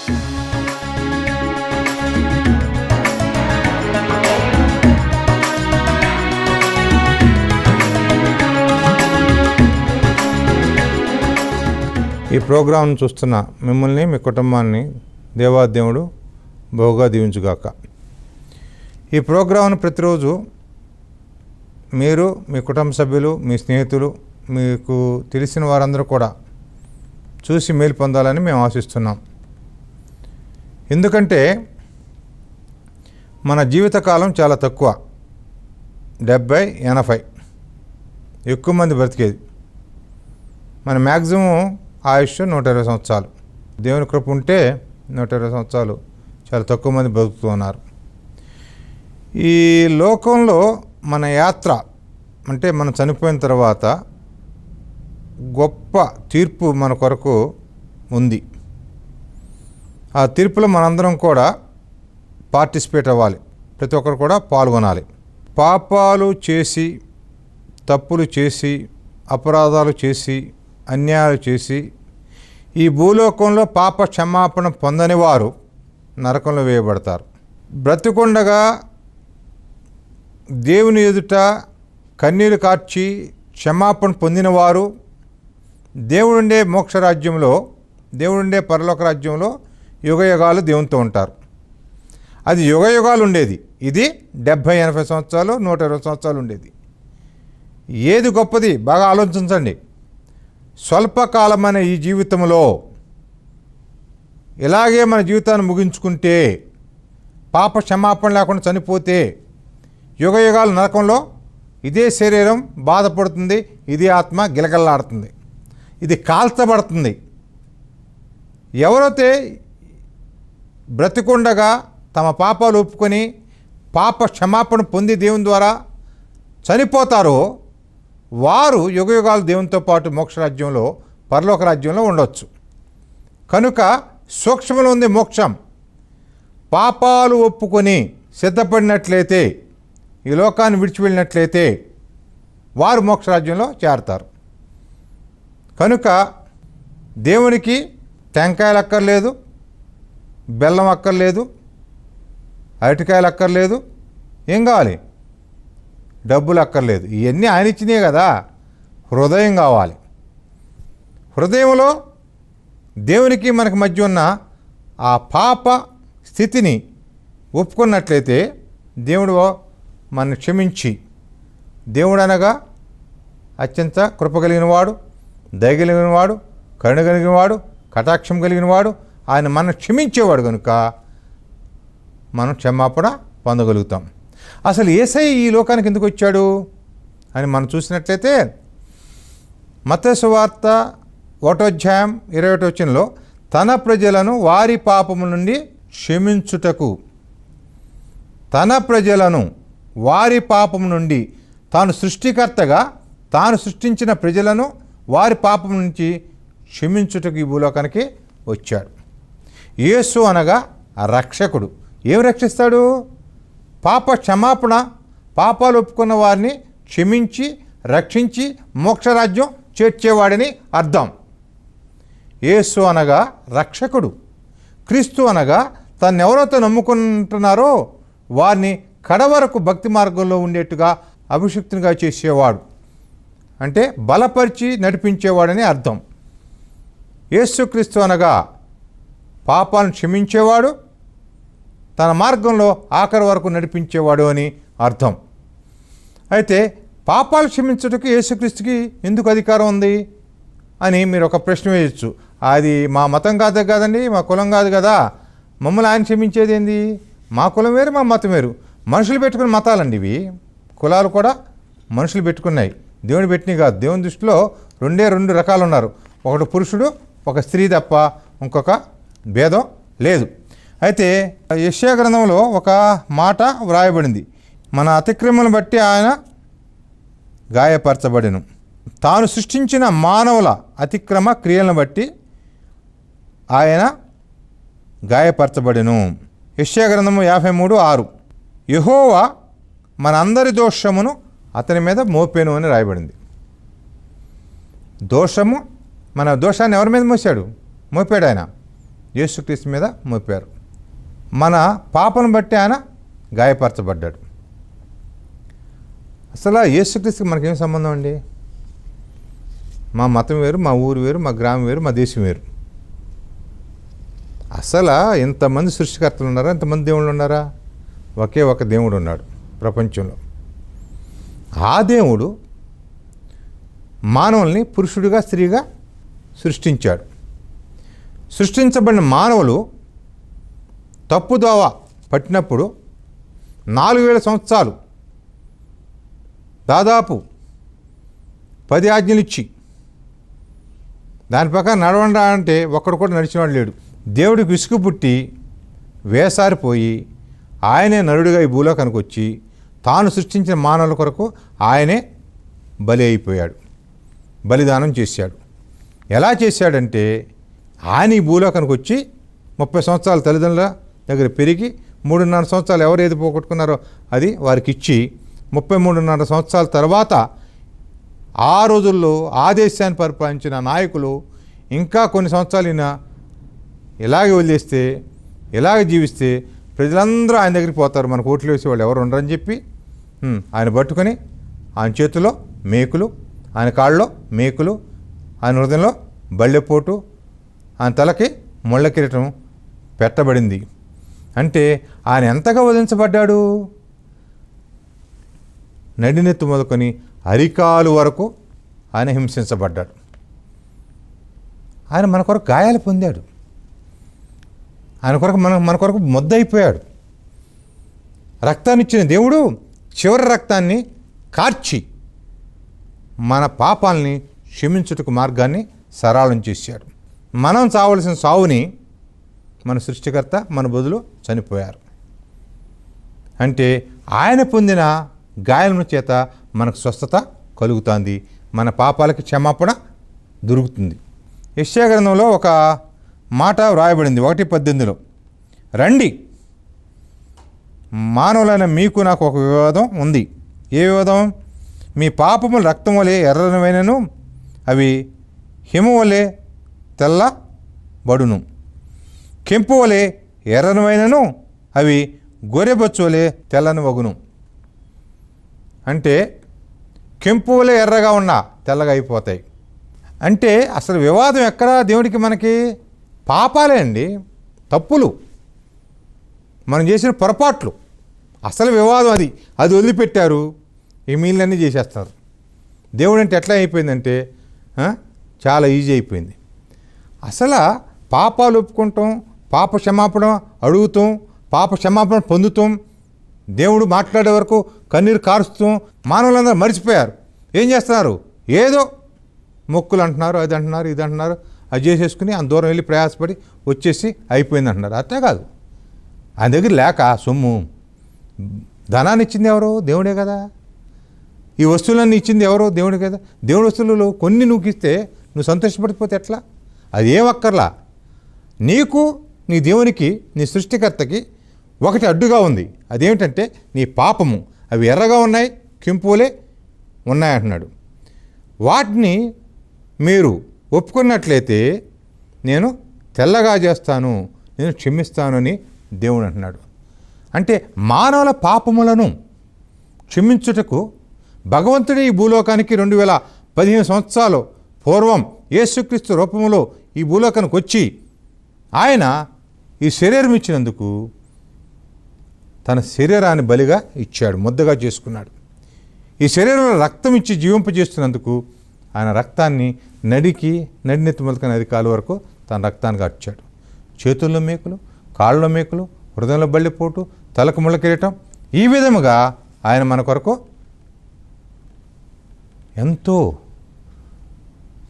ఈ ప్రోగ్రాంను చూస్తున్న మిమ్మల్ని మీ కుటుంబాన్ని దేవాదేవుడు బహుగా దీవించుగాక. ఈ ప్రోగ్రాంను ప్రతిరోజు మీరు మీ కుటుంబ సభ్యులు మీ స్నేహితులు మీకు తెలిసిన వారందరూ కూడా చూసి మేలు పొందాలని మేము ఆశిస్తున్నాం. ఎందుకంటే మన జీవితకాలం చాలా తక్కువ. డెబ్భై ఎనభై. ఎక్కువ మంది బ్రతికేది. మన మ్యాక్సిమం ఆయుష్ నూట ఇరవై సంవత్సరాలు. దేవుని కృప ఉంటే నూట ఇరవై సంవత్సరాలు చాలా తక్కువ మంది బ్రతుకుతున్నారు ఉన్నారు. ఈ లోకంలో మన యాత్ర అంటే మనం చనిపోయిన తర్వాత గొప్ప తీర్పు మన కొరకు ఉంది. ఆ తీర్పులో మనందరం కూడా పార్టిసిపేట్ అవ్వాలి. ప్రతి ఒక్కరు కూడా పాల్గొనాలి. పాపాలు చేసి తప్పులు చేసి అపరాధాలు చేసి అన్యాయాలు చేసి ఈ భూలోకంలో పాప క్షమాపణ పొందని వారు నరకంలో వేయబడతారు. బ్రతికొండగా దేవుని ఎదుట కన్నీరు కార్చి క్షమాపణ పొందినవారు దేవుడుండే మోక్షరాజ్యంలో దేవుడుండే పరలోక రాజ్యంలో యుగయుగాలు దేవునితో ఉంటారు. అది యుగయుగాలు ఉండేది. ఇది డెబ్భై ఎనభై సంవత్సరాలు నూట ఇరవై సంవత్సరాలు ఉండేది. ఏది గొప్పది? బాగా ఆలోచించండి. స్వల్పకాలమైన ఈ జీవితంలో ఇలాగే మన జీవితాన్ని ముగించుకుంటే పాప క్షమాపణ లేకుండా చనిపోతే యుగయుగాలు నరకంలో ఇదే శరీరం బాధపడుతుంది ఇదే ఆత్మ గిలగల్లాడుతుంది. ఇది కాల్చబడుతుంది. ఎవరైతే బ్రతికుండగా తమ పాపాలు ఒప్పుకొని పాప క్షమాపణ పొంది దేవుని ద్వారా చనిపోతారో వారు యుగయుగాలు దేవునితో పాటు మోక్షరాజ్యంలో పరలోక రాజ్యంలో ఉండొచ్చు. కనుక సూక్ష్మంలో ఉంది మోక్షం. పాపాలు ఒప్పుకొని సిద్ధపడినట్లయితే ఈ లోకాన్ని విడిచి వెళ్ళినట్లయితే వారు మోక్షరాజ్యంలో చేరతారు. కనుక దేవునికి టెంకాయలు అక్కర్లేదు బెల్లం అక్కర్లేదు అరటికాయలు అక్కర్లేదు ఏం కావాలి? డబ్బులు అక్కర్లేదు. ఇవన్నీ ఆయన ఇచ్చినాయి కదా. హృదయం కావాలి. హృదయంలో దేవునికి మనకి మధ్య ఉన్న ఆ పాప స్థితిని ఒప్పుకున్నట్లయితే దేవుడు మన క్షమించి. దేవుడు అనగా అత్యంత కృప కలిగినవాడు దయ కలిగిన కరుణ కలిగినవాడు కటాక్షం కలిగినవాడు ఆయన మనం క్షమించేవాడు కనుక మనం క్షమాపణ పొందగలుగుతాం. అసలు ఏసై ఈ లోకానికి ఎందుకు వచ్చాడు? అని మనం చూసినట్లయితే మతస్వార్త ఒకటోధ్యాయం ఇరవై ఒకటి వచ్చినలో తన ప్రజలను వారి పాపము నుండి క్షమించుటకు తన ప్రజలను వారి పాపము నుండి తాను సృష్టికర్తగా తాను సృష్టించిన ప్రజలను వారి పాపం నుంచి క్షమించుటకు ఈ భూలోకానికి వచ్చాడు. యేసు అనగా రక్షకుడు. ఏం రక్షిస్తాడు? పాప క్షమాపణ. పాపాలు ఒప్పుకున్న వారిని క్షమించి రక్షించి మోక్షరాజ్యం చేర్చేవాడని అర్థం. యేసు అనగా రక్షకుడు. క్రీస్తు అనగా తను ఎవరైతే నమ్ముకుంటున్నారో వారిని కడవరకు భక్తి మార్గంలో ఉండేట్టుగా అభిషిక్తునిగా చేసేవాడు. అంటే బలపరిచి నడిపించేవాడని అర్థం. యేసుక్రీస్తు అనగా పాపాలను క్షమించేవాడు తన మార్గంలో ఆఖరి వరకు నడిపించేవాడు అని అర్థం. అయితే పాపాలు క్షమించుటకు యేసుక్రీస్తుకి ఎందుకు అధికారం ఉంది అని మీరు ఒక ప్రశ్న వేయచ్చు. అది మా మతం కాదు కదండి మా కులం కాదు కదా. మమ్మల్ని ఆయన క్షమించేది ఏంది? మా కులం వేరు మా మతం వేరు. మనుషులు పెట్టుకున్న మతాలండి ఇవి. కులాలు కూడా మనుషులు పెట్టుకున్నాయి. దేవుని పెట్టినవి కాదు. దేవుని దృష్టిలో రెండే రెండు రకాలు ఉన్నారు ఒకటి పురుషుడు ఒక స్త్రీ తప్ప ఇంకొక భేదం లేదు. అయితే యశ్యా గ్రంథంలో ఒక మాట వ్రాయబడింది. మన అతిక్రమను బట్టి ఆయన గాయపరచబడిను. తాను సృష్టించిన మానవుల అతిక్రమ క్రియలను బట్టి ఆయన గాయపరచబడిను. యశ్యా గ్రంథము యాభై మూడు ఆరు. యహోవా మనందరి దోషమును అతని మీద మోపెను అని రాయబడింది. దోషము మన దోషాన్ని ఎవరి మీద మోసాడు మోపాడు ఆయన. యేసుక్రీస్తు మీద మోపారు. మన పాపను బట్టి ఆయన గాయపరచబడ్డాడు. అసలు యేసుక్రీస్తుకి మనకేం సంబంధం అండి? మా మతం వేరు మా ఊరు వేరు మా గ్రామం వేరు మా దేశం వేరు. అసలు ఇంతమంది సృష్టికర్తలు ఉన్నారా? ఇంతమంది దేవుళ్ళు ఉన్నారా? ఒకే ఒక దేవుడు ఉన్నాడు ప్రపంచంలో. ఆ దేవుడు మానవుల్ని పురుషుడిగా స్త్రీగా సృష్టించాడు. సృష్టించబడిన మానవులు తప్పుదోవ పట్టినప్పుడు నాలుగు వేల సంవత్సరాలు దాదాపు పది ఆజ్ఞలు ఇచ్చి దాని ప్రకారం నడవండా అంటే ఒక్కడు కూడా నడిచినవాడు లేడు. దేవుడికి విసుగు పుట్టి వేసారిపోయి ఆయనే నరుడిగా ఈ భూలో కనుకొచ్చి తాను సృష్టించిన మానవుల కొరకు ఆయనే బలి అయిపోయాడు. బలిదానం చేశాడు. ఎలా చేశాడంటే ఆయన ఈ భూలోకానికి వచ్చి ముప్పై సంవత్సరాల తల్లిదండ్రుల దగ్గర పెరిగి మూడున్నర సంవత్సరాలు ఎవరు ఏది పోగొట్టుకున్నారో అది వారికి ఇచ్చి ముప్పై మూడున్నర సంవత్సరాల తర్వాత ఆ రోజుల్లో ఆ దేశాన్ని పరిపాలించిన నాయకులు ఇంకా కొన్ని సంవత్సరాలు ఈయన ఇలాగే వదిలేస్తే ఇలాగే జీవిస్తే ప్రజలందరూ ఆయన దగ్గరికి పోతారు. మనకు ఓట్లు వేసే వాళ్ళు ఎవరు ఉండరని చెప్పి ఆయన పట్టుకొని ఆయన చేతిలో మేకులు ఆయన కాళ్ళలో మేకులు ఆయన హృదయంలో బళ్ళెపోటు ఆయన తలకి ముళ్ళ కిరీటం పెట్టబడింది. అంటే ఆయన ఎంతగా వదిలించబడ్డాడు? నడినెత్తు మొదలుకొని అరికాలు వరకు ఆయన హింసించబడ్డాడు. ఆయన మన కొరకు గాయాలు పొందాడు. ఆయన కొరకు మన మన కొరకు ముద్దయిపోయాడు. రక్తాన్ని ఇచ్చిన దేవుడు చివరి రక్తాన్ని కార్చి మన పాపాలని క్షమించుటకు మార్గాన్ని సరళం చేశాడు. మనం చావలసిన సావుని మన సృష్టికర్త మన బదులు చనిపోయారు. అంటే ఆయన పొందిన గాయముల చేత మనకు స్వస్థత కలుగుతుంది. మన పాపాలకి క్షమాపణ దొరుకుతుంది. యశ్యాగ్రంథంలో ఒక మాట వ్రాయబడింది ఒకటి పద్దెనిమిదిలో. రండి. మానవులైన మీకు నాకు ఒక వివాదం ఉంది. ఏ వివాదం? మీ పాపములు రక్తం వలె ఎర్రనమైనను అవి హిమ వలె తెల్ల బడును. కెంపువలే ఎర్రనమైనను అవి గొర్రెబొచ్చువలే తెల్లని వగును. అంటే కెంపువలే ఎర్రగా ఉన్న తెల్లగా అయిపోతాయి. అంటే అసలు వివాదం ఎక్కడ దేవుడికి మనకి? పాపాలే అండి తప్పులు. మనం చేసిన పొరపాట్లు. అసలు వివాదం అది. అది వదిలిపెట్టారు. ఈ మీళ్ళన్నీ చేసేస్తారు దేవుడు అంటే ఎట్లా అయిపోయిందంటే చాలా ఈజీ అయిపోయింది. అసలు పాపాలు ఒప్పుకుంటాం పాప క్షమాపణ అడుగుతాం పాప క్షమాపణ పొందుతాం. దేవుడు మాట్లాడే వరకు కన్నీరు కారుస్తాం. మానవులందరూ మర్చిపోయారు. ఏం చేస్తున్నారు? ఏదో మొక్కులు అంటున్నారు అది అంటున్నారు ఇది అంటున్నారు. అది చేసేసుకుని అంత దూరం వెళ్ళి ప్రయాసపడి వచ్చేసి అయిపోయింది అంటున్నారు. అంతే కాదు. ఆయన దగ్గర లేక సొమ్ము. ధనాన్ని ఇచ్చింది ఎవరు? దేవుడే కదా. ఈ వస్తువులన్నీ ఇచ్చింది ఎవరో? దేవుడే కదా. దేవుడి వస్తువులలో కొన్ని నువ్వు ఇస్తే నువ్వు సంతోషపడిపోతే ఎట్లా? అది ఏం నీకు నీ దేవునికి నీ సృష్టికర్తకి ఒకటి అడ్డుగా ఉంది. అదేమిటంటే నీ పాపము. అవి ఎర్రగా ఉన్నాయి కింపులే ఉన్నాయంటున్నాడు వాటిని మీరు ఒప్పుకున్నట్లయితే నేను తెల్లగా చేస్తాను నేను క్షమిస్తాను అని దేవుడు అంటున్నాడు. అంటే మానవుల పాపములను క్షమించుటకు భగవంతుడే ఈ భూలోకానికి రెండు వేల పదిహేను సంవత్సరాలు పూర్వం యేసుక్రీస్తు రూపంలో ఈ భూలోకానికి వచ్చి ఆయన ఈ శరీరం ఇచ్చినందుకు తన శరీరాన్ని బలిగా ఇచ్చాడు ముద్దగా చేసుకున్నాడు. ఈ శరీరంలో రక్తం ఇచ్చి జీవింపజేస్తున్నందుకు ఆయన రక్తాన్ని నడికి నడినెత్తి మొదలుక నది కాలు వరకు తన రక్తాన్ని అర్చాడు చేతుల్లో మేకులు కాళ్ళలో మేకులు హృదయంలో బళ్ళిపోటు తలకు ముళ్ళ ఈ విధముగా ఆయన మన కొరకు ఎంతో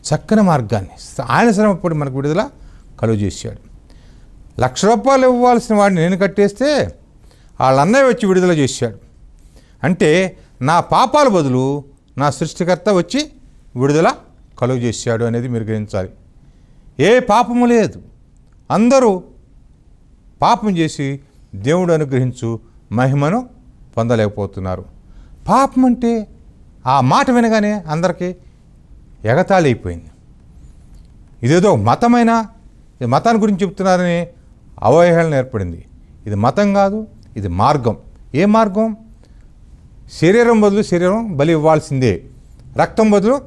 చక్కని మార్గాన్ని. ఆయన శ్రమపడి మనకు విడుదల కలుగు చేశాడు. లక్ష రూపాయలు ఇవ్వాల్సిన వాడిని నేను కట్టేస్తే వాళ్ళన్నయ్య వచ్చి విడుదల చేశాడు. అంటే నా పాపాల బదులు నా సృష్టికర్త వచ్చి విడుదల కలుగు చేశాడు అనేది మీరు గ్రహించాలి. ఏ పాపము లేదు. అందరూ పాపం చేసి దేవుడు అనుగ్రహించు మహిమను పొందలేకపోతున్నారు. పాపం అంటే ఆ మాట వినగానే అందరికీ ఎగతాళి అయిపోయింది ఇదేదో మతమైన? ఇది మతాన్ని గురించి చెప్తున్నారని అవహేళన ఏర్పడింది. ఇది మతం కాదు ఇది మార్గం. ఏ మార్గం? శరీరం బదులు శరీరం బలి ఇవ్వాల్సిందే. రక్తం బదులు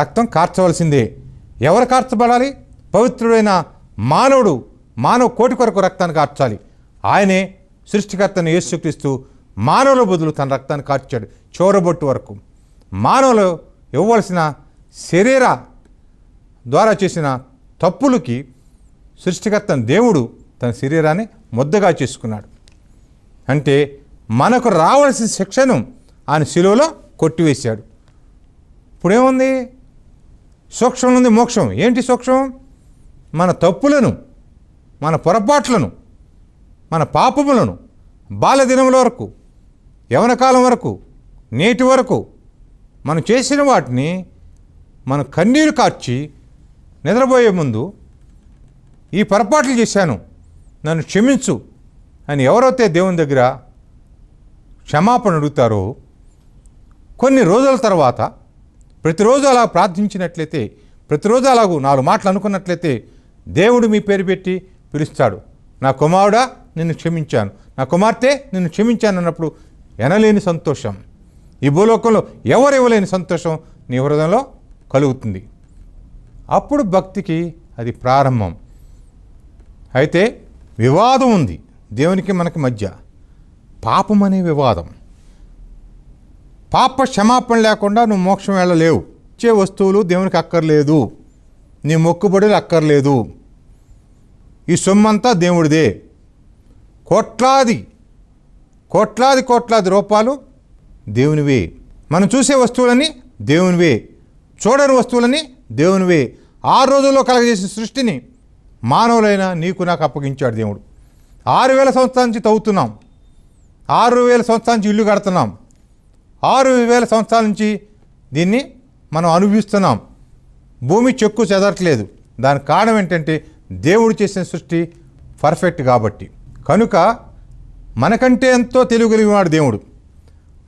రక్తం కార్చవలసిందే. ఎవరు కార్చబడాలి? పవిత్రుడైన మానవుడు మానవ కోటి కొరకు రక్తాన్ని కార్చాలి. ఆయనే సృష్టికర్తను యేసుక్రీస్తు మానవుల బదులు తన రక్తాన్ని కార్చాడు. చోరబొట్టు వరకు మానవులు ఇవ్వవలసిన శరీర ద్వారా చేసిన తప్పులకి సృష్టికర్త దేవుడు తన శరీరాన్ని ముద్దగా చేసుకున్నాడు. అంటే మనకు రావాల్సిన శిక్షను ఆయన శిలువలో కొట్టివేశాడు. ఇప్పుడేముంది? సూక్ష్మం ఉంది మోక్షం. ఏంటి సూక్ష్మం? మన తప్పులను మన పొరపాట్లను మన పాపములను బాలదినముల వరకు యవనకాలం వరకు నేటి వరకు మనం చేసిన వాటిని మనం కన్నీరు కార్చి నిద్రపోయే ముందు ఈ పొరపాట్లు చేశాను. నన్ను క్షమించు అని ఎవరైతే దేవుని దగ్గర క్షమాపణ అడుగుతారో కొన్ని రోజుల తర్వాత ప్రతిరోజు అలా ప్రార్థించినట్లయితే ప్రతిరోజు అలాగూ నాలుగు మాటలు అనుకున్నట్లయితే దేవుడు మీ పేరు పెట్టి పిలుస్తాడు. నా కుమారుడా నిన్ను క్షమించాను. నా కుమార్తె నిన్ను క్షమించాను అన్నప్పుడు ఎనలేని సంతోషం. ఈ భూలోకంలో ఎవరు ఇవ్వలేని సంతోషం నీ హృదయంలో? కలుగుతుంది. అప్పుడు భక్తికి అది ప్రారంభం. అయితే వివాదం ఉంది దేవునికి మనకి మధ్య. పాపం అనే వివాదం. పాప క్షమాపణ లేకుండా నువ్వు మోక్షం వెళ్ళలేవు. ఇచ్చే వస్తువులు దేవునికి అక్కర్లేదు. నీ మొక్కుబడులు అక్కర్లేదు. ఈ సొమ్మంతా దేవుడిదే. కోట్లాది కోట్లాది కోట్లాది రూపాయలు దేవునివే. మనం చూసే వస్తువులని దేవునివే. చూడని వస్తువులని దేవునివే ఆ రోజుల్లో కలగజేసిన సృష్టిని మానవులైన నీకు నాకు అప్పగించాడు దేవుడు. ఆరు వేల సంవత్సరాల నుంచి తవ్వుతున్నాం. ఆరు వేల సంవత్సరాల నుంచి ఇల్లు కడుతున్నాం. ఆరు వేల సంవత్సరాల నుంచి దీన్ని మనం అనుభవిస్తున్నాం. భూమి చెక్కు చెదరట్లేదు. దానికి కారణం ఏంటంటే దేవుడు చేసిన సృష్టి పర్ఫెక్ట్ కాబట్టి. కనుక మనకంటే ఎంతో తెలియగలిగినాడు దేవుడు.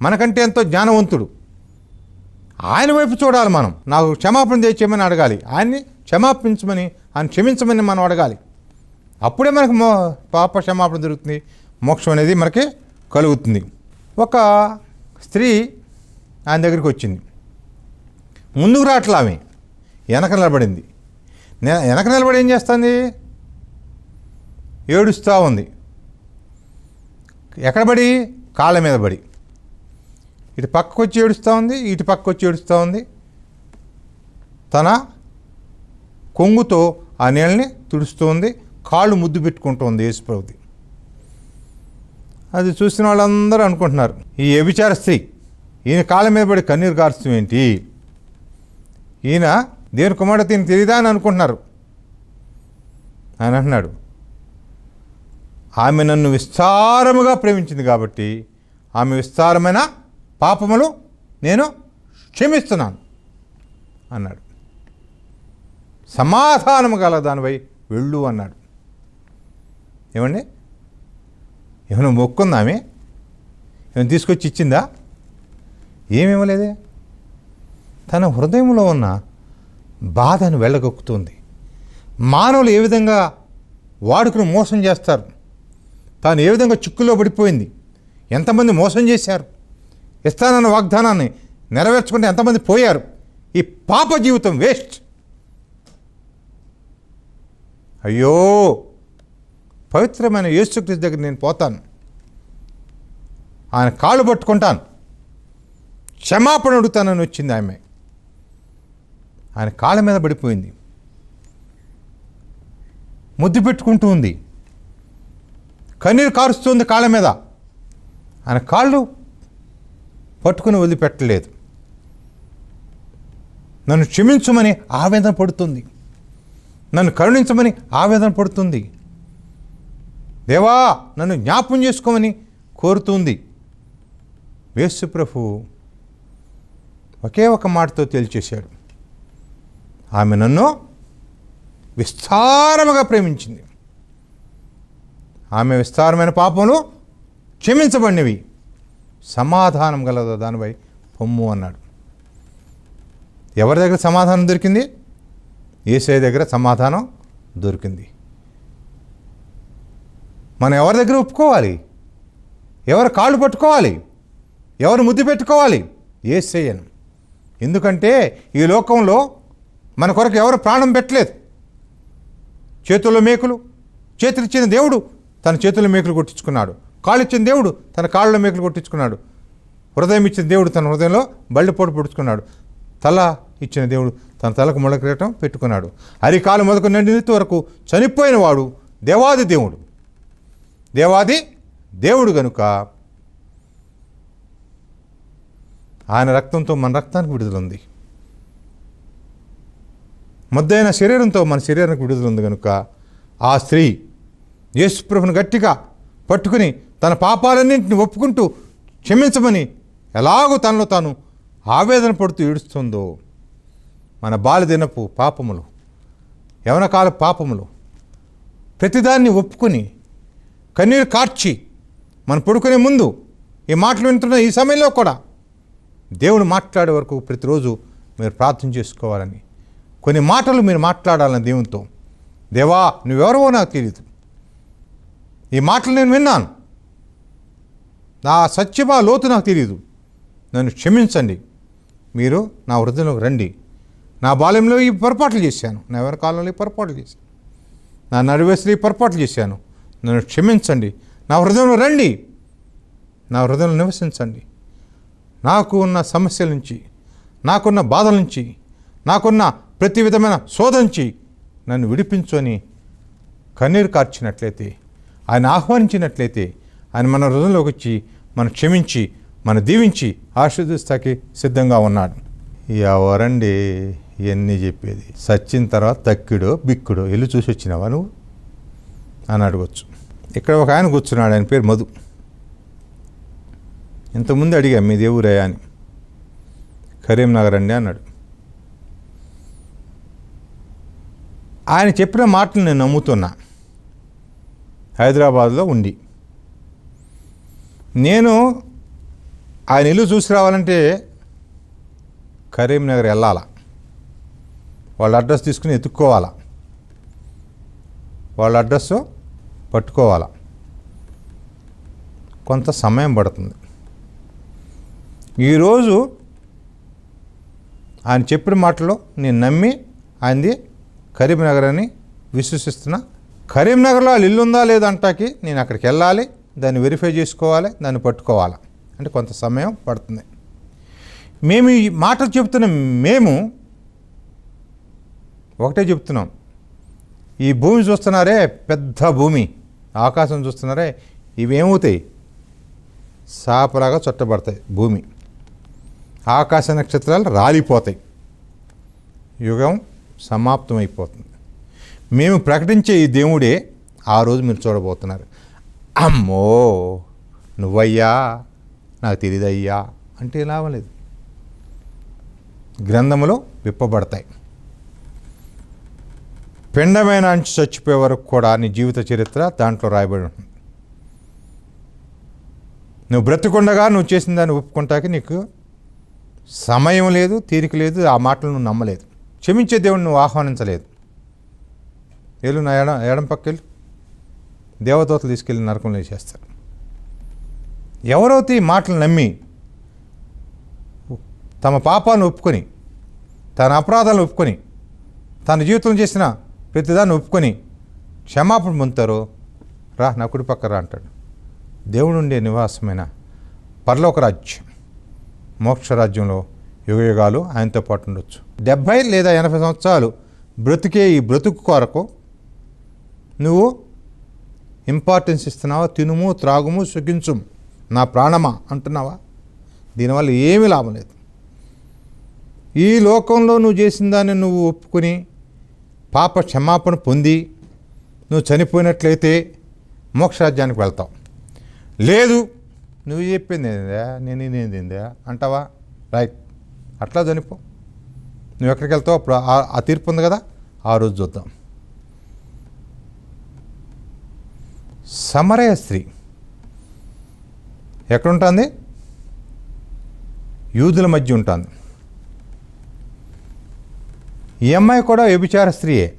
మనకంటే ఎంతో జ్ఞానవంతుడు. ఆయన వైపు చూడాలి మనం. నాకు క్షమాపణ తెచ్చేయమని అడగాలి. ఆయన్ని క్షమాపించమని ఆయన క్షమించమని మనం అడగాలి. అప్పుడే మనకు మో పాప క్షమాపణ దొరుకుతుంది. మోక్షం అనేది మనకి కలుగుతుంది. ఒక స్త్రీ ఆయన దగ్గరికి వచ్చింది. ముందుకు రావట్లే ఆమె. వెనక నిలబడింది. వెనక నిలబడి ఏం చేస్తుంది? ఏడుస్తూ ఉంది. ఎక్కడ పడి? కాళ్ళ మీద పడి. ఇటు పక్కకు వచ్చి ఏడుస్తూ ఉంది ఇటు పక్కకు వచ్చి ఏడుస్తూ ఉంది. తన కొంగుతో ఆ నీళ్ళని తుడుస్తుంది కాళ్ళు ముద్దు పెట్టుకుంటుంది యేసుప్రభుది అది చూసిన వాళ్ళందరూ అనుకుంటున్నారు ఈ వ్యభిచార స్త్రీ ఈయన కాళ్ళ మీద పడి కన్నీరు కార్చడం ఏంటి? ఈయన దేవుని కుమారుడు దీన్ని తెలియదా అని అనుకుంటున్నారు. ఆయన అంటున్నాడు ఆమె నన్ను విస్తారముగా ప్రేమించింది కాబట్టి ఆమె విస్తారమైన పాపములు నేను క్షమిస్తున్నాను అన్నాడు. సమాధానము గల దానిపై వెళ్ళు అన్నాడు. ఏమండి? ఏమైనా మొక్కుందామే? ఏమైనా తీసుకొచ్చి ఇచ్చిందా? ఏమివ్వలేదే? తన హృదయంలో ఉన్న బాధను వెళ్ళగొక్కుతుంది. మానవులు ఏ విధంగా వాడుకను మోసం చేస్తారు? తాను ఏ విధంగా చిక్కుల్లో పడిపోయింది? ఎంతమంది మోసం చేశారు? ఇస్తానన్న వాగ్దానాన్ని నెరవేర్చుకుంటే ఎంతమంది పోయారు? ఈ పాప జీవితం వేస్ట్. అయ్యో! పవిత్రమైన యేసుక్రీస్తు దగ్గర నేను పోతాను. ఆయన కాళ్ళు పట్టుకుంటాను. క్షమాపణ అడుగుతానని వచ్చింది ఆమె. ఆయన కాళ్ళ మీద పడిపోయింది. ముద్దు పెట్టుకుంటూ ఉంది. కన్నీరు కారుస్తుంది కాళ్ళ మీద. ఆయన కాళ్ళు పట్టుకుని వదిలిపెట్టలేదు. నన్ను క్షమించమని ఆవేదన పడుతుంది. నన్ను కరుణించమని ఆవేదన పడుతుంది. దేవా నన్ను జ్ఞాపం చేసుకోమని కోరుతుంది. వేసుప్రభు ఒకే ఒక మాటతో తేల్చేశాడు ఆమె నన్ను విస్తారముగా ప్రేమించింది. ఆమె విస్తారమైన పాపములు క్షమించబడినవి. సమాధానం గలదా దానిపై పొమ్ము అన్నాడు. ఎవరి దగ్గర సమాధానం దొరికింది? ఏసఐ దగ్గర సమాధానం దొరికింది. మనం ఎవరి దగ్గర ఒప్పుకోవాలి? ఎవరు కాళ్ళు పట్టుకోవాలి? ఎవరు ముద్దు పెట్టుకోవాలి? ఏసేయను ఎందుకంటే ఈ లోకంలో మన కొరకు ఎవరు ప్రాణం పెట్టలేదు. చేతుల్లో మేకులు చేతులు ఇచ్చిన దేవుడు తన చేతుల్లో మేకులు కొట్టించుకున్నాడు. కాళ్ళు ఇచ్చిన దేవుడు తన కాళ్ళలో మేకలు కొట్టించుకున్నాడు. హృదయం ఇచ్చిన దేవుడు తన హృదయంలో బళ్ళిపోటు పొడుచుకున్నాడు. తల ఇచ్చిన దేవుడు తన తలకు ముళ్ళ పెట్టుకున్నాడు. అరికాలు మొదకు నిండినంత వరకు చనిపోయిన వాడు దేవాది దేవుడు. దేవాది దేవుడు గనుక ఆయన రక్తంతో మన రక్తానికి విడుదల ఉంది ముద్దైన శరీరంతో మన శరీరానికి విడుదల ఉంది కనుక ఆ స్త్రీ యేసుప్రభుని గట్టిగా పట్టుకుని తన పాపాలన్నింటిని ఒప్పుకుంటూ క్షమించమని ఎలాగో తనలో తాను ఆవేదన పడుతూ ఏడుస్తుందో మన బాలదినపు పాపములు యవనకాల పాపములు ప్రతిదాన్ని ఒప్పుకొని కన్నీరు కార్చి మనం పడుకునే ముందు ఈ మాటలు వింటున్న ఈ సమయంలో కూడా దేవుడు మాట్లాడే వరకు ప్రతిరోజు మీరు ప్రార్థన చేసుకోవాలని కొన్ని మాటలు మీరు మాట్లాడాలని దేవునితో దేవా నువ్వెవరో నాకు తెలియదు ఈ మాటలు నేను విన్నాను. నా సత్యమా లోతు నాకు తెలియదు నన్ను క్షమించండి. మీరు నా వృద్ధంలోకి రండి. నా బాల్యంలో ఈ పొరపాట్లు చేశాను. నా ఎవరి కాలంలో ఈ పొరపాట్లు చేశాను? నా నడివేసలు ఈ పొరపాట్లు చేశాను. నన్ను క్షమించండి. నా హృదయంలో రండి. నా హృదయంలో నివసించండి. నాకు ఉన్న సమస్యల నుంచి నాకున్న బాధల నుంచి నాకున్న ప్రతి విధమైన శోధించి నన్ను విడిపించుకొని కన్నీరు కార్చినట్లయితే ఆయన ఆహ్వానించినట్లయితే ఆయన మన హృదయంలోకి వచ్చి మనం క్షమించి మన దీవించి ఆశీర్దిస్తాకి సిద్ధంగా ఉన్నాడు. ఎవరండి ఇవన్నీ చెప్పేది? సచ్చిన తర్వాత తక్కిడో బిక్కుడో వెళ్ళి చూసి వచ్చినావా నువ్వు? అని అడగచ్చు. ఇక్కడ ఒక ఆయన కూర్చున్నాడు ఆయన పేరు మధు. ఇంతకుముందు అడిగా మీ దేవురయ్యా అని. కరీంనగర్ అండి అన్నాడు. ఆయన చెప్పిన మాటలు నేను నమ్ముతున్నా. హైదరాబాద్లో ఉండి. నేను ఆయన ఇల్లు చూసి రావాలంటే కరీంనగర్ వెళ్ళాలా? వాళ్ళ అడ్రస్ తీసుకుని ఎత్తుక్కోవాలా? వాళ్ళ అడ్రస్ పట్టుకోవాలా? కొంత సమయం పడుతుంది. ఈరోజు ఆయన చెప్పిన మాటలో నేను నమ్మి ఆయనది కరీంనగర్ అని విశ్వసిస్తున్నా. కరీంనగర్లో వాళ్ళ ఇల్లు ఉందా నేను అక్కడికి వెళ్ళాలి. దాన్ని వెరిఫై చేసుకోవాలి దాన్ని పట్టుకోవాలి? అంటే కొంత సమయం పడుతుంది. మేము ఈ మాటలు చెప్తున్న మేము ఒకటే చెప్తున్నాం ఈ భూమి చూస్తున్నారే పెద్ద భూమి. ఆకాశం చూస్తున్నారే ఇవేమవుతాయి? సాపలాగా చుట్టబడతాయి భూమి. ఆకాశ నక్షత్రాలు రాలిపోతాయి. యుగం సమాప్తమైపోతుంది. మేము ప్రకటించే ఈ దేవుడే ఆ రోజు మీరు చూడబోతున్నారు. అమ్మో నువ్వయ్యా నాకు తెలియదయ్యా అంటే లాభం లేదు గ్రంథములో విప్పబడతాయి. పిండమైన అంచు చచ్చిపోయే వరకు కూడా నీ జీవిత చరిత్ర దాంట్లో రాయబడి ఉంటుంది. నువ్వు బ్రతుకుండగా నువ్వు చేసిన దాన్ని ఒప్పుకుంటాకి నీకు సమయం లేదు తీరిక లేదు ఆ మాటలు నువ్వు నమ్మలేదు. క్షమించే దేవుడిని నువ్వు ఆహ్వానించలేదు. ఏళ్ళు నా ఎడం ఎడం పక్కెళ్ళు. దేవదూతలు తీసుకెళ్ళి నరకంలో వేసేస్తారు. ఎవరైతే ఈ మాటలు నమ్మి తమ పాపాలను ఒప్పుకొని తన అపరాధాలను ఒప్పుకొని తన జీవితం చేసిన ప్రతిదాన్ని ఒప్పుకొని క్షమాపణ పొందుతారో రా నా కుడి పక్క రా అంటాడు. దేవుడు ఉండే నివాసమైన పరలోక రాజ్యం మోక్షరాజ్యంలో యుగయుగాలు ఆయనతో పాటు ఉండొచ్చు. డెబ్భై లేదా ఎనభై సంవత్సరాలు బ్రతికే ఈ బ్రతుకు కొరకు నువ్వు ఇంపార్టెన్స్ ఇస్తున్నావా? తినుము త్రాగుము సుఖించుము. నా ప్రాణమా? అంటున్నావా? దీనివల్ల ఏమీ లాభం లేదు. ఈ లోకంలో నువ్వు చేసిన దాన్ని నువ్వు ఒప్పుకొని పాప క్షమాపణ పొంది నువ్వు చనిపోయినట్లయితే మోక్షరాజ్యానికి వెళ్తావు. లేదు నువ్వు చెప్పింది ఏందా నేను నేను ఏందా? అంటావా? రైట్. అట్లా చనిపో. నువ్వు ఎక్కడికి వెళ్తావు? అప్పుడు ఆ తీర్పు ఉంది కదా? ఆ రోజు చూద్దాం. సమరయ స్త్రీ. ఎక్కడుంటుంది? యూదుల మధ్య ఉంటుంది. ఈ అమ్మాయి కూడా వ్యభిచార స్త్రీయే.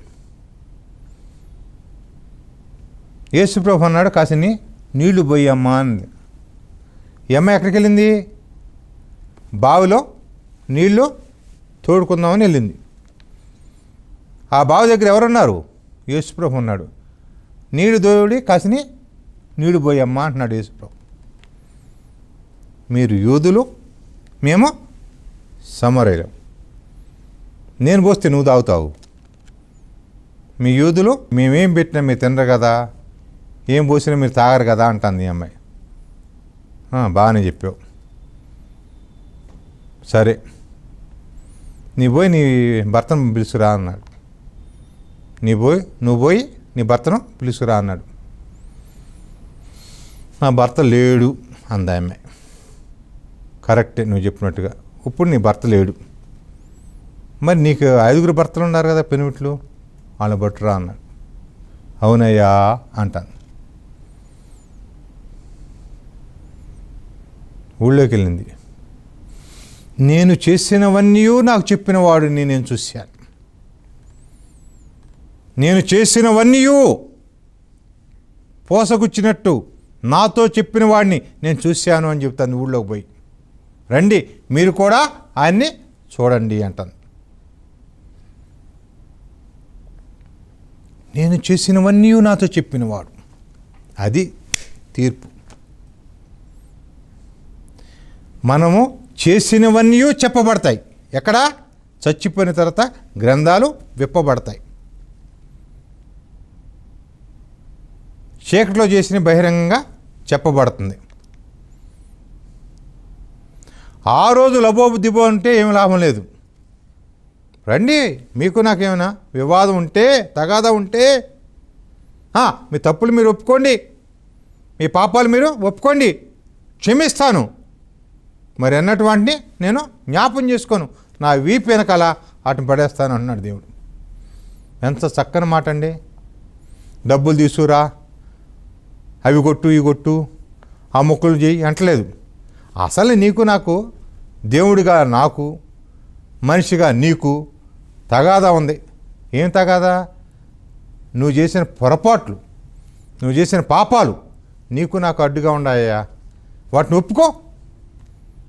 యేసుప్రభు అన్నాడు కాసిని నీళ్ళు పోయమ్మా అంది. ఈ అమ్మాయి ఎక్కడికి వెళ్ళింది బావిలో నీళ్ళు తోడుకుందామని వెళ్ళింది. ఆ బావి దగ్గర ఎవరున్నారు? యేసుప్రభు ఉన్నాడు నీడు దోయుడి కాసిని నీళ్ళు పోయమ్మా అంటున్నాడు యేసుప్రభు. మీరు యూదులు మేము సమరయులం. నేను పోస్తే నువ్వు తాగుతావు. మీ యూదులు మేమేం పెట్టినా మీరు తినరు కదా ఏం పోసినా మీరు తాగరు కదా అంటుంది అమ్మాయి. బాగానే చెప్పావు. సరే నీ పోయి నీ భర్తను పిలుచురా అన్నాడు. నీ పోయి నువ్వు పోయి నీ భర్తను పిలుచురా అన్నాడు. నా భర్త లేడు అందామె. కరెక్టే నువ్వు చెప్పినట్టుగా. ఇప్పుడు నీ భర్త లేడు. మరి నీకు ఐదుగురు భర్తలు ఉన్నారు కదా పెనిమిట్లు? వాళ్ళని బట్టురా అన్నాడు. అవునయ్యా అంటాను. ఊళ్ళోకి వెళ్ళింది. నేను చేసినవన్నీ నాకు చెప్పిన వాడిని నేను చూశాను. నేను చేసినవన్నీ పోసగుచ్చినట్టు నాతో చెప్పిన వాడిని నేను చూశాను అని చెప్తాను ఊళ్ళోకి పోయి. రండి మీరు కూడా ఆయన్ని చూడండి అంటాను నేను చేసినవన్నీ నాతో చెప్పినవాడు అది తీర్పు. మనము చేసినవన్నీ చెప్పబడతాయి. ఎక్కడ? చచ్చిపోయిన తర్వాత గ్రంథాలు విప్పబడతాయి. చీకట్లో చేసిన బహిరంగంగా చెప్పబడుతుంది. ఆ రోజు లబోబు దిబో అంటే ఏమి లాభం లేదు. రండి మీకు నాకేమైనా వివాదం ఉంటే తగాదా ఉంటే మీ తప్పులు మీరు ఒప్పుకోండి. మీ పాపాలు మీరు ఒప్పుకోండి. క్షమిస్తాను. మరి అన్నటు వాటిని నేను జ్ఞాపం చేసుకోను. నా వీపు వెనకాల వాటిని పడేస్తాను అన్నాడు దేవుడు. ఎంత చక్కని మాట అండి డబ్బులు తీసుకురా. అవి కొట్టు ఇవి కొట్టు ఆ మొక్కలు చేయి అంటలేదు. అసలు నీకు నాకు దేవుడిగా నాకు మనిషిగా నీకు తగాదా ఉంది. ఏం తగాదా? నువ్వు చేసిన పొరపాట్లు నువ్వు చేసిన పాపాలు నీకు నాకు అడ్డుగా ఉన్నాయా? వాటిని ఒప్పుకో.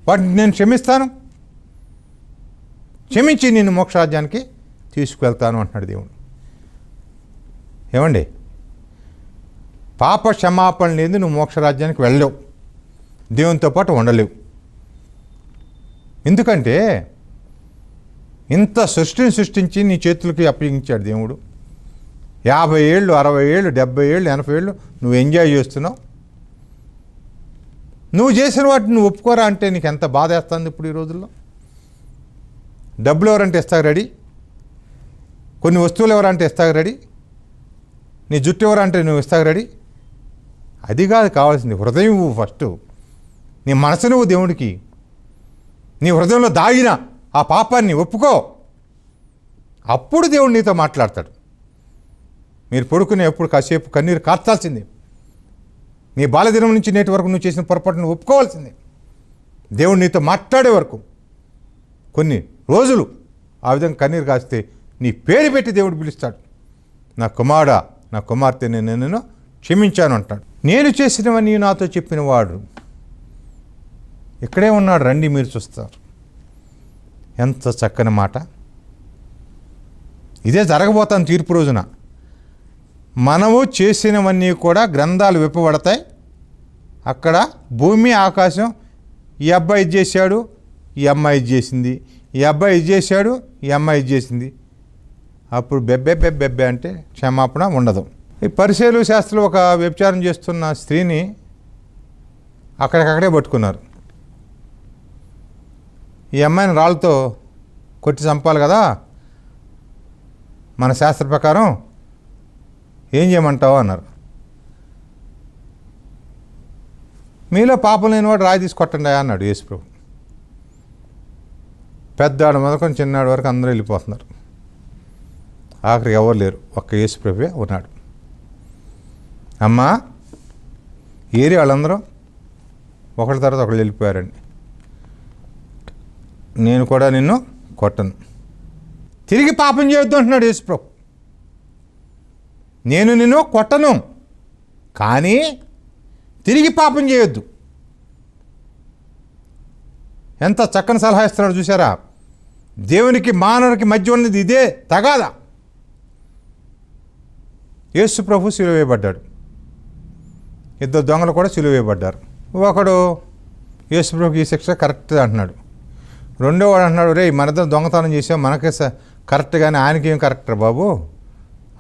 వాటిని నేను క్షమిస్తాను. క్షమించి నేను మోక్షరాజ్యానికి తీసుకువెళ్తాను అంటున్నాడు దేవుడు. ఏమండి? పాప క్షమాపణ లేదు నువ్వు మోక్షరాజ్యానికి వెళ్ళలేవు. దేవునితో పాటు ఉండలేవు. ఎందుకంటే ఇంత సృష్టిని సృష్టించి నీ చేతులకి అప్పగించాడు దేవుడు. యాభై ఏళ్ళు అరవై ఏళ్ళు డెబ్బై ఏళ్ళు ఎనభై ఏళ్ళు నువ్వు ఎంజాయ్ చేస్తున్నావు. నువ్వు చేసిన వాటిని నువ్వు ఒప్పుకోరా అంటే నీకు ఎంత బాధ వేస్తుంది ఇప్పుడు ఈ రోజుల్లో? డబ్బులు ఎవరంటే ఇస్తావు రెడీ? కొన్ని వస్తువులు ఎవరంటే ఇస్తావు రెడీ? నీ జుట్టు ఎవరంటే నువ్వు ఇస్తావు రెడీ? అది కాదు కావాల్సింది హృదయం ఫస్ట్. నీ మనసు నువ్వు దేవుడికి. నీ హృదయంలో దాగిన ఆ పాపాన్ని ఒప్పుకో. అప్పుడు దేవుడు నీతో మాట్లాడతాడు. మీరు పడుకునే ఎప్పుడు కాసేపు కన్నీరు కార్చాల్సిందే. నీ బాలదినం నుంచి నేటి వరకు నువ్వు చేసిన పొరపాటును ఒప్పుకోవాల్సిందే. దేవుడు నీతో మాట్లాడే వరకు. కొన్ని రోజులు ఆ విధంగా కన్నీరు కాస్తే నీ పేరు పెట్టి దేవుడు పిలుస్తాడు. నా కుమారుడా నా కుమార్తె నేను నేను క్షమించాను అంటాడు. నేను చేసినవన్నీ నాతో చెప్పినవాడు. ఇక్కడే ఉన్నాడు రండి మీరు చూస్తారు. ఎంత చక్కని మాట. ఇదే జరగబోతాను తీర్పు రోజున. మనము చేసినవన్నీ కూడా గ్రంథాలు విప్పబడతాయి. అక్కడ భూమి ఆకాశం ఈ అబ్బాయి ఇది చేశాడు ఈ అమ్మాయి ఇది చేసింది ఈ అబ్బాయి ఇది చేశాడు ఈ అమ్మాయి ఇది చేసింది. అప్పుడు బెబ్బే బెబ్బే బెబ్బే అంటే క్షమాపణ ఉండదు. ఈ పరిశీలు శాస్త్రులు ఒక వ్యభిచారం చేస్తున్న స్త్రీని అక్కడికక్కడే పట్టుకున్నారు. ఈ అమ్మాయిని రాళ్ళతో కొట్టి చంపాలి కదా? మన శాస్త్ర ప్రకారం ఏం చేయమంటావు అన్నారు. మీలో పాపం లేనివాడు రాయి తీసి కొట్టండి అన్నాడు యేసుప్రభు. పెద్దాడు మొదలుకొని చిన్నాడు వరకు అందరూ వెళ్ళిపోతున్నారు. ఆఖరికి ఎవరు లేరు? ఒక్క యేసుప్రభువే ఉన్నాడు. అమ్మా ఏరి వాళ్ళందరూ? ఒకటి తర్వాత ఒకళ్ళు వెళ్ళిపోయారండి. నేను కూడా నిన్ను కొట్టను. తిరిగి పాపం చేయొద్దు అంటున్నాడు యేసుప్రభు. నేను నిన్ను కొట్టను కానీ తిరిగి పాపం చేయొద్దు. ఎంత చక్కని సలహా ఇస్తున్నాడు చూసారా దేవునికి మానవునికి మధ్య ఉన్నది ఇదే తగాదా. యేసు ప్రభు సిలువేయబడ్డాడు ఇద్దరు దొంగలు కూడా సిలువ వేయబడ్డారు ఒకడు యేసుప్రభుకి ఈ శిక్ష కరెక్ట్ అంటున్నాడు. రెండో వాడు అంటున్నాడు రే మనతో దొంగతనం చేసాం మనకే కరెక్ట్గానే కరెక్ట్ కానీ ఆయనకి ఏం కరెక్ట్ రా బాబు?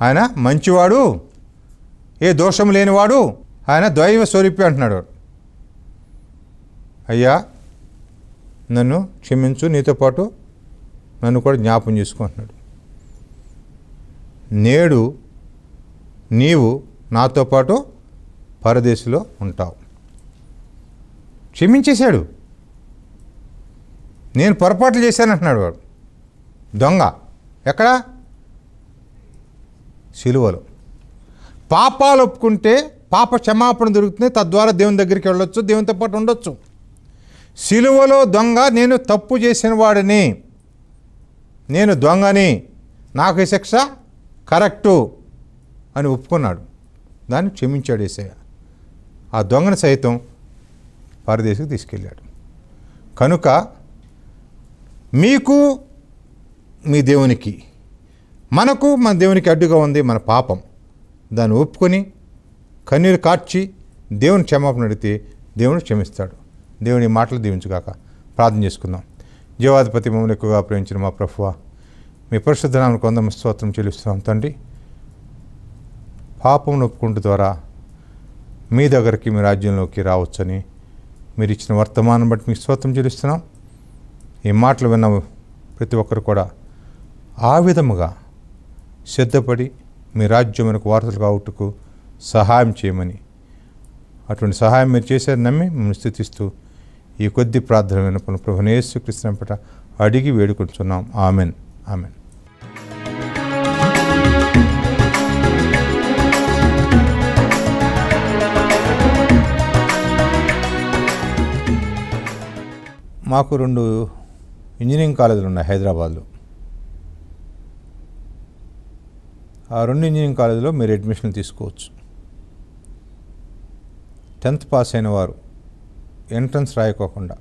ఆయన మంచివాడు ఏ దోషం లేనివాడు ఆయన దైవ స్వరూపి అంటున్నాడు వాడు. అయ్యా నన్ను క్షమించు నీతో పాటు నన్ను కూడా జ్ఞాపం చేసుకుంటున్నాడు నేడు నీవు నాతో పాటు పరదేశంలో ఉంటావు. క్షమించేశాడు. నేను పొరపాట్లు చేశానంటున్నాడు వాడు. దొంగ. ఎక్కడ? సిలువలు. పాపాలు ఒప్పుకుంటే పాప క్షమాపణ దొరుకుతుంది. తద్వారా దేవుని దగ్గరికి వెళ్ళొచ్చు దేవునితో పాటు ఉండొచ్చు. సిలువలో దొంగ నేను తప్పు చేసిన వాడిని. నేను దొంగని. నాకు ఈ శిక్ష కరెక్టు అని ఒప్పుకున్నాడు. దాన్ని క్షమించాడు ఏసయ్య. ఆ దొంగను సైతం పరదేశకు తీసుకెళ్ళాడు. కనుక మీకు మీ దేవునికి మనకు మన దేవునికి అడ్డుగా ఉంది మన పాపం. దాన్ని ఒప్పుకొని కన్నీరు కార్చి దేవుని క్షమాపణ అడిగితే దేవుడు క్షమిస్తాడు. దేవుని మాటలు దీవించుగాక ప్రార్థన చేసుకుందాం. జీవాధిపతి మమ్మల్ని ఎక్కువగా ప్రేమించిన మా ప్రభువ మీ పరిశుద్ధనామను కొందరు స్తోత్రం చెల్లిస్తున్నాం తండ్రి. పాపం ఒప్పుకుంటు ద్వారా మీ దగ్గరికి మీ రాజ్యంలోకి రావచ్చని మీరు ఇచ్చిన వర్తమానం బట్టి మీకు స్తోత్రం చెల్లిస్తున్నాం. ఈ మాటలు విన్న ప్రతి ఒక్కరు కూడా ఆ విధముగా సిద్ధపడి మీ రాజ్యమునకు వారసులు కావుటకు సహాయం చేయమని అటువంటి సహాయం మీరు చేశారు నమ్మి మిమ్మల్ని స్థితిస్తూ ఈ కొద్ది ప్రార్థన వినపను ప్రభు యేసు కృష్ణపట అడిగి వేడుకుంటున్నాం ఆమెన్. ఆమెన్. మాకు రెండు ఇంజనీరింగ్ కాలేజీలు ఉన్నాయి హైదరాబాద్లో. ఆ రెండు ఇంజనీరింగ్ కాలేజీలో మీరు అడ్మిషన్ తీసుకోవచ్చు. టెన్త్ పాస్ అయిన వారు entrance రాయకోకుండా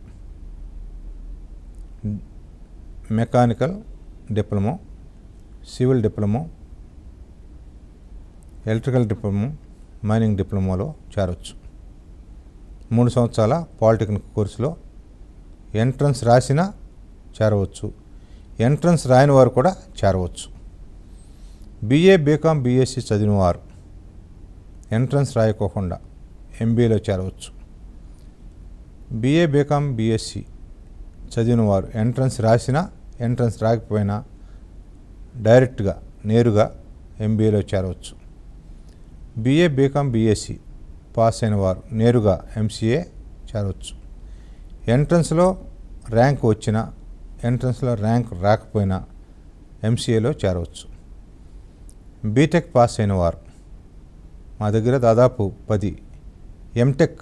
mechanical diploma civil diploma electrical diploma mining డిప్లొమోలో చేరవచ్చు మూడు సంవత్సరాల పాలిటెక్నిక్ కోర్సులో ఎంట్రన్స్ రాసినా చేరవచ్చు. ఎంట్రన్స్ రాయని వారు కూడా చేరవచ్చు. బీఏ బీకామ్ బీఎస్సీ చదివిన వారు ఎంట్రన్స్ రాయకోకుండా ఎంబీఏలో చేరవచ్చు. బీఏ బీకామ్ బీఎస్సీ చదివిన వారు ఎంట్రన్స్ రాసినా ఎంట్రన్స్ రాకపోయినా డైరెక్ట్గా నేరుగా ఎంబీఏలో చేరవచ్చు. బీఏ బీకామ్ బీఎస్సీ పాస్ అయిన వారు నేరుగా ఎంసీఏ చేరవచ్చు. ఎంట్రన్స్లో ర్యాంక్ వచ్చిన ఎంట్రన్స్లో ర్యాంక్ రాకపోయినా ఎంసీఏలో చేరవచ్చు. బీటెక్ పాస్ అయిన వారు మా దగ్గర దాదాపు పది ఎంటెక్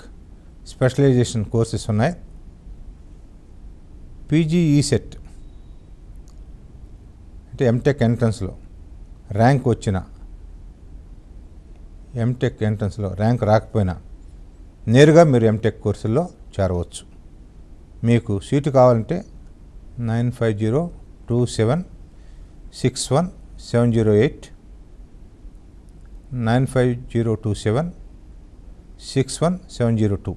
స్పెషలైజేషన్ కోర్సెస్ ఉన్నాయి. పీజీఈ సెట్ అంటే ఎంటెక్ ఎంట్రన్స్లో ర్యాంక్ వచ్చిన ఎంటెక్ ఎంట్రన్స్లో ర్యాంక్ రాకపోయినా నేరుగా మీరు ఎంటెక్ కోర్సుల్లో చేరవచ్చు. మీకు సీటు కావాలంటే nine five zero two seven six one seven zero eight nine five zero two seven six one seven zero two